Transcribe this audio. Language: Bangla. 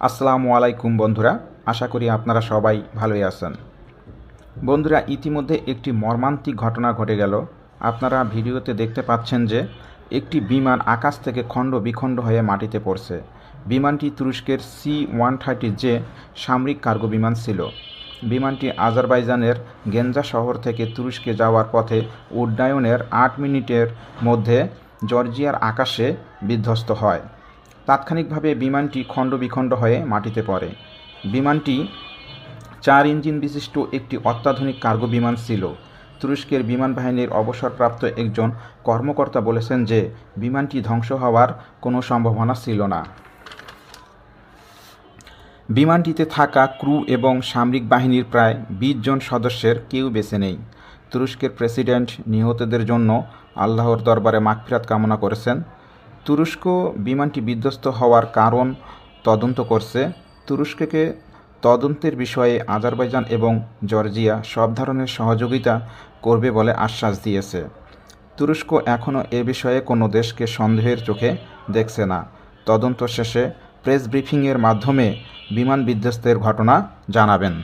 আসসালামু আলাইকুম বন্ধুরা, আশা করি আপনারা সবাই ভালোই আছেন। বন্ধুরা, ইতিমধ্যে একটি মর্মান্তিক ঘটনা ঘটে গেল। আপনারা ভিডিওতে দেখতে পাচ্ছেন যে, একটি বিমান আকাশ থেকে খণ্ড বিখণ্ড হয়ে মাটিতে পড়ছে। বিমানটি তুরস্কের সি ওয়ান থার্টি জে সামরিক কার্গো বিমান ছিল। বিমানটি আজারবাইজানের গেঞ্জা শহর থেকে তুরস্কে যাওয়ার পথে উড্ডয়নের আট মিনিটের মধ্যে জর্জিয়ার আকাশে বিধ্বস্ত হয়। তাৎক্ষণিকভাবে বিমানটি খণ্ডবিখণ্ড হয়ে মাটিতে পড়ে। বিমানটি চার ইঞ্জিন বিশিষ্ট একটি অত্যাধুনিক কার্গো বিমান ছিল। তুরস্কের বিমান বাহিনীর অবসরপ্রাপ্ত একজন কর্মকর্তা বলেছেন যে, বিমানটি ধ্বংস হওয়ার কোনো সম্ভাবনা ছিল না। বিমানটিতে থাকা ক্রু এবং সামরিক বাহিনীর প্রায় বিশ জন সদস্যের কেউ বেঁচে নেই। তুরস্কের প্রেসিডেন্ট নিহতদের জন্য আল্লাহর দরবারে মাগফিরাত কামনা করেছেন। তুরস্ক বিমানটি বিধ্বস্ত হওয়ার কারণ তদন্ত করছে। তুরস্ককে তদন্তের বিষয়ে আজারবাইজান এবং জর্জিয়া সব ধরনের সহযোগিতা করবে বলে আশ্বাস দিয়েছে। তুরস্ক এখনও এ বিষয়ে কোনো দেশকে সন্দেহের চোখে দেখছে না। তদন্ত শেষে প্রেস ব্রিফিংয়ের মাধ্যমে বিমান বিধ্বস্তের ঘটনা জানাবেন।